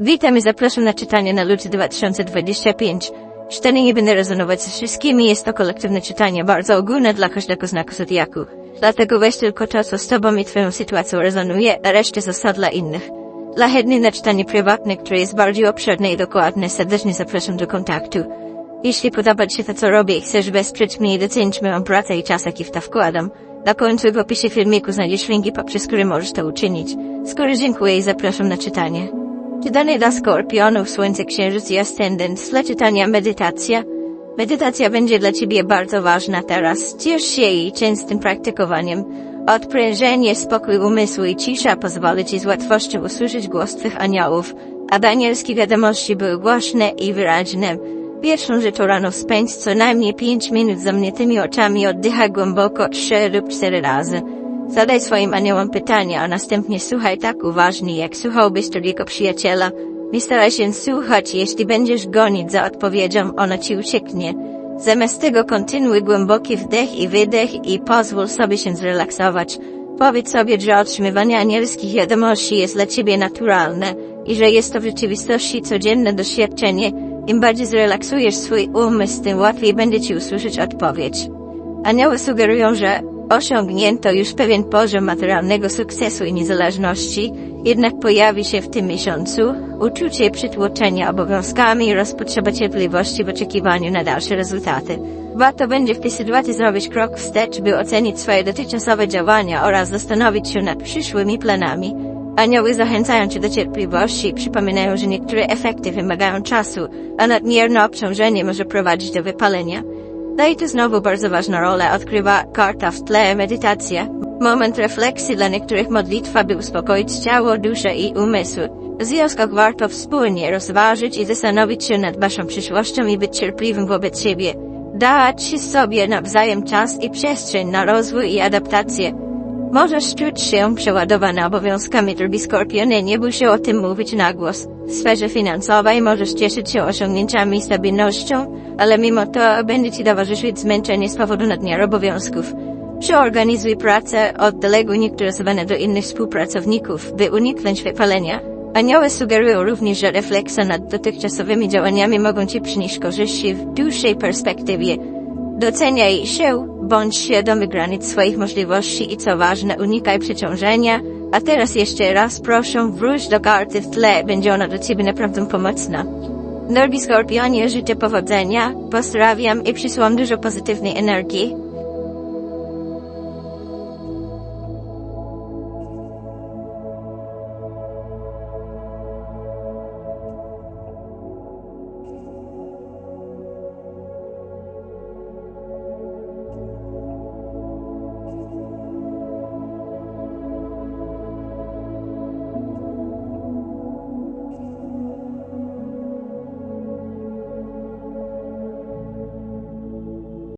Witam i zapraszam na czytanie na luty 2025. Czytanie nie będę rezonować ze wszystkimi, jest to kolektywne czytanie bardzo ogólne dla każdego znaku zodiaku. Dlatego weź tylko to, co z tobą i twoją sytuacją rezonuje, a resztę zostaw dla innych. Dla chętnych na czytanie prywatne, które jest bardziej obszerne i dokładne, serdecznie zapraszam do kontaktu. Jeśli podoba Ci się to, co robię i chcesz wesprzeć mnie i docenić moją pracę i czas, jaki w to wkładam, na końcu w opisie filmiku znajdziesz linki, poprzez które możesz to uczynić. Skoro dziękuję i zapraszam na czytanie. Czytanie dla skorpionów, słońce, księżyc ascendent, dla czytania medytacja. Medytacja będzie dla Ciebie bardzo ważna teraz. Ciesz się jej częstym praktykowaniem. Odprężenie, spokój umysłu i cisza pozwoli Ci z łatwością usłyszeć głos Twych aniołów, aby anielskie wiadomości były głośne i wyraźne. Pierwszą rzeczą rano spędź co najmniej 5 minut z zamkniętymi oczami, oddychaj głęboko 3 lub 4 razy. Zadaj swoim aniołom pytania, a następnie słuchaj tak uważnie, jak słuchałbyś drugiego przyjaciela. Nie staraj się słuchać, jeśli będziesz gonić za odpowiedzią, ona ci ucieknie. Zamiast tego kontynuuj głęboki wdech i wydech i pozwól sobie się zrelaksować. Powiedz sobie, że otrzymywanie anielskich wiadomości jest dla ciebie naturalne i że jest to w rzeczywistości codzienne doświadczenie. Im bardziej zrelaksujesz swój umysł, tym łatwiej będzie ci usłyszeć odpowiedź. Anioły sugerują, że osiągnięto już pewien poziom materialnego sukcesu i niezależności, jednak pojawi się w tym miesiącu uczucie przytłoczenia obowiązkami i rozpotrzeba cierpliwości w oczekiwaniu na dalsze rezultaty. Warto będzie w tej sytuacji zrobić krok wstecz, by ocenić swoje dotychczasowe działania oraz zastanowić się nad przyszłymi planami. Anioły zachęcają cię do cierpliwości i przypominają, że niektóre efekty wymagają czasu, a nadmierne obciążenie może prowadzić do wypalenia. Daje to znowu bardzo ważną rolę, odkrywa karta w tle medytacja. Moment refleksji dla niektórych modlitwa, by uspokoić ciało, duszę i umysł. W związkach warto wspólnie rozważyć i zastanowić się nad waszą przyszłością i być cierpliwym wobec siebie. Dać sobie nawzajem czas i przestrzeń na rozwój i adaptację. Możesz czuć się przeładowany obowiązkami drogi skorpiony, nie bój się o tym mówić na głos. W sferze finansowej możesz cieszyć się osiągnięciami i stabilnością, ale mimo to będzie Ci towarzyszyć zmęczenie z powodu nadmiaru obowiązków. Przeorganizuj pracę, oddeleguj niektóre zadania do innych współpracowników, by uniknąć wypalenia. Anioły sugerują również, że refleksja nad dotychczasowymi działaniami mogą Ci przynieść korzyści w dłuższej perspektywie. Doceniaj się, bądź świadomy granic swoich możliwości i co ważne, unikaj przeciążenia. A teraz jeszcze raz proszę, wróć do karty w tle, będzie ona dla Ciebie naprawdę pomocna. Drogi Skorpionie, życzę powodzenia, pozdrawiam i przysyłam dużo pozytywnej energii.